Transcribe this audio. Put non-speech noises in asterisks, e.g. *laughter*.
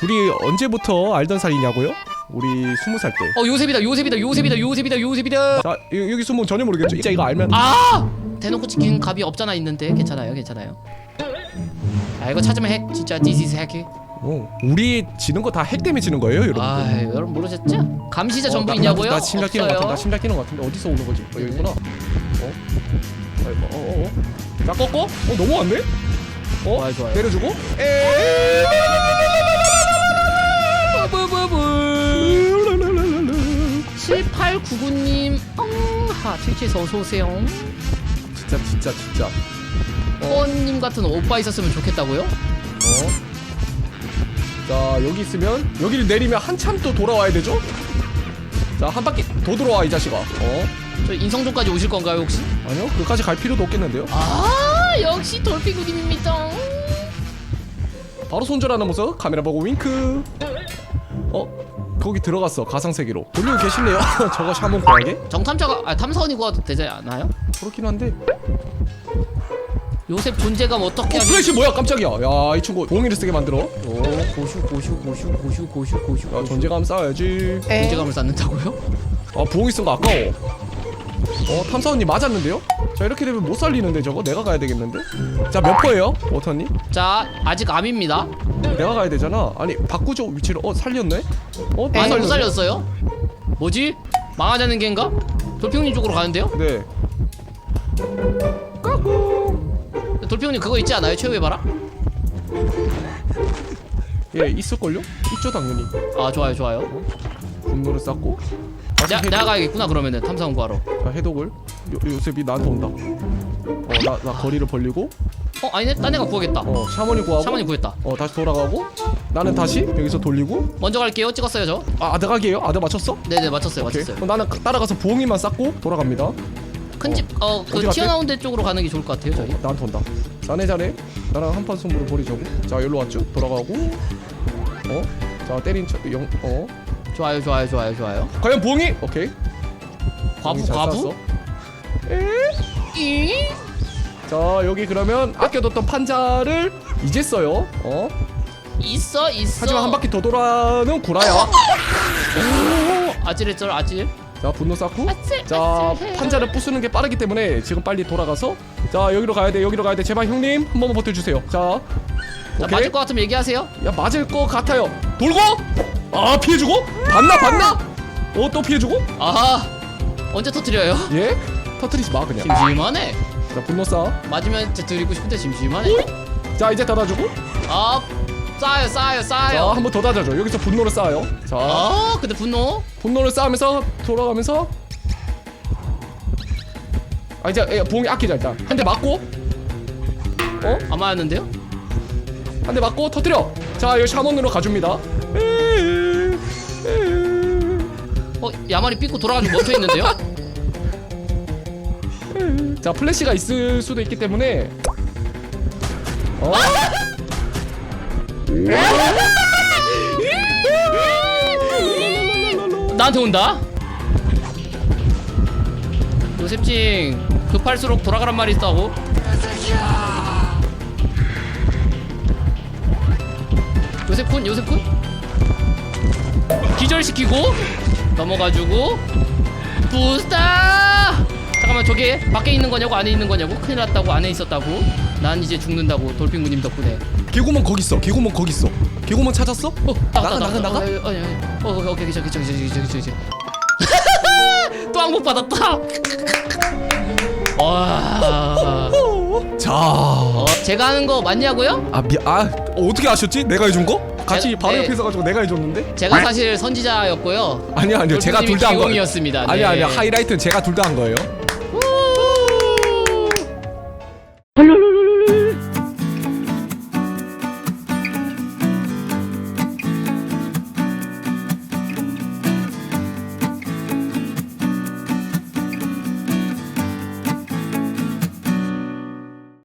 둘이 언제부터 알던 사이냐고요? 우리 스무 살 때. 어 요셉이다 요셉이다 요셉이다 요셉이다 요셉이다 자 여, 숨으면 전혀 모르겠죠. 진짜 이거 알면 아 대놓고 찍힌 갑이 없잖아 있는데 괜찮아요 괜찮아요 아 이거 찾으면 핵 진짜 this is 핵 어, 우리 지는 거 다 핵 때문에 지는 거예요, 여러분. 아 여러분 모르셨죠? 감시자 어, 전부 나- 있냐고요? 나, 나 심장 뛰는 거 같은데. 나 없어요 심장 뛰는 거 같은데 어디서 오는 거지? 어, 여기구나. 어? 아이고, 어, 어, 어. 자 꺾고. 어 넘어왔네. 어? 좋아요. 내려주고. 에. 뿌 7899님 엉하 트위치에서 어서오세요 진짜 진짜 진짜. 호원님 같은 오빠 있었으면 좋겠다고요? 어. 자 여기 있으면 여기를 내리면 한참 또 돌아와야 되죠? 자 한 바퀴 더 돌아와 이 자식아. 어? 저 인성존까지 오실 건가요 혹시? 아니요 그까지 갈 필요도 없겠는데요. 아 역시 돌피구님입니다 바로 손절하는 모습 카메라 보고 윙크. 어 거기 들어갔어 가상 세계로. 돌리고 계시네요. *laughs* 저거 샤먼 고하게? 정탐자가 아 탐사원이 구워도 되지 않아요? 그렇긴 한데. 요셉 존재감 어 어떻게 하니? 플래시 뭐야 깜짝이야. 야 이 친구 봉이를 쓰게 만들어. 오 고슈 고슈 고슈 고슈 고슈 고슈 야 존재감 쌓아야지. 존재감을 쌓는다고요? 아쓴거 아까워. 어 탐사원님 맞았는데요? 자 이렇게 되면 못 살리는데 저거 내가 가야 되겠는데? 자 몇 퍼예요 워터님? 자 아직 암입니다 내가 가야 되잖아. 아니 바꾸죠 위치를. 어 살렸네. 어? 또 아니 못 살렸네? 살렸어요? 뭐지? 망하자는 겐가? 돌피구님 쪽으로 가는데요? 네. 돌피구님 그거 있지 않아요? 최후의 바람? 예 있을걸요? 있죠 당연히. 아 좋아요 좋아요 분노를 쌓고. 다시 내, 해독. 내가 가야겠구나 그러면은 탐사원 구하러 자, 해독을. 요, 요셉이 나한테 온다. 어 나 나 거리를 벌리고. 어 아니네 딴 애가 구하겠다 어 샤머니 구하고. 샤머니 구했다 어 다시 돌아가고. 나는 다시 여기서 돌리고. 먼저 갈게요 찍었어요 저 아 아드 가기예요? 아드 맞췄어? 네네 맞췄어요 오케이. 맞췄어요 그럼 나는 따라가서 부엉이만 쌓고 돌아갑니다. 큰집 어디 어그 갔대? 튀어나온 데 쪽으로 가는 게 좋을 것 같아요 저희 어, 나한테 온다. 자네 자네. 나랑 한판 승부를 벌이자고. 자 여기로 왔죠. 돌아가고. 어? 자 때린 척 영. 어? 좋아요 좋아요 좋아요 좋아요 과연 부엉이? 오케이. 과부 잘 과부? 자 여기 그러면 아껴뒀던 판자를 이제 써요. 어? 있어 있어 하지만 한 바퀴 더 돌아는 구라야. 오 아찔했죠 아찔 자 분노 쌓고. 아찔 자 아찔해. 판자를 부수는 게 빠르기 때문에 지금 빨리 돌아가서 자 여기로 가야 돼 여기로 가야 돼 제발 형님 한 번만 버텨주세요. 자. 자, 오케이. 맞을 것 같으면 얘기하세요 야 맞을 것 같아요. 돌고 아 피해주고 봤나 봤나? 어또 피해주고 아하 언제 터트려요? 예 터트리지 마 그냥. 심심하네 자 분노 쌓아. 맞으면 저 드리고 싶은데 심심하네 자 이제 닫아주고. 아 쌓여 쌓여 자 쌓여 한번 더 닫아줘. 여기서 분노를 쌓아요. 자 아 근데 분노 분노를 쌓으면서 돌아가면서. 아 이제 야, 부엉이 아끼자 일단 한 대 맞고. 어? 안 맞았는데요? 한 대 맞고 터뜨려. 자 여기 샤먼으로 가줍니다. 어 야만이 삐고 돌아가지고 멈춰 있는데요? *laughs* 자 플래시가 있을 수도 있기 때문에. 어? *laughs* 나한테 온다. 요셉징 급할수록 돌아가란 말이 있다고. 요셉쿤 요셉쿤 기절시키고 넘어가지고 부스타 잠깐만 저게 밖에 있는 거냐고 안에 있는 거냐고 큰일 났다고 안에 있었다고 난 이제 죽는다고 돌핀구님 덕분에 개구멍 거기 있어. 개구멍 거기 있어. 개구멍 찾았어? 어, 나가, 나가, 나가. 어, 어, 어, 어, 오케이, 괜찮아, 괜찮아, 괜찮아, 괜찮아, 괜찮아. 또 항복 받았다. *laughs* 와. 자. 어, 제가 하는 거 맞냐고요? 아, 미, 아 어떻게 아셨지? 내가 해준 거? 같이 제가- 바로 네. 옆에 있어가지고 내가 해줬는데? 제가 사실 선지자였고요. 아니요 아니요 제가 둘 다 한 거예요 기용이었습니다. 아니 아니 하이라이트는 제가 둘 다 한 거예요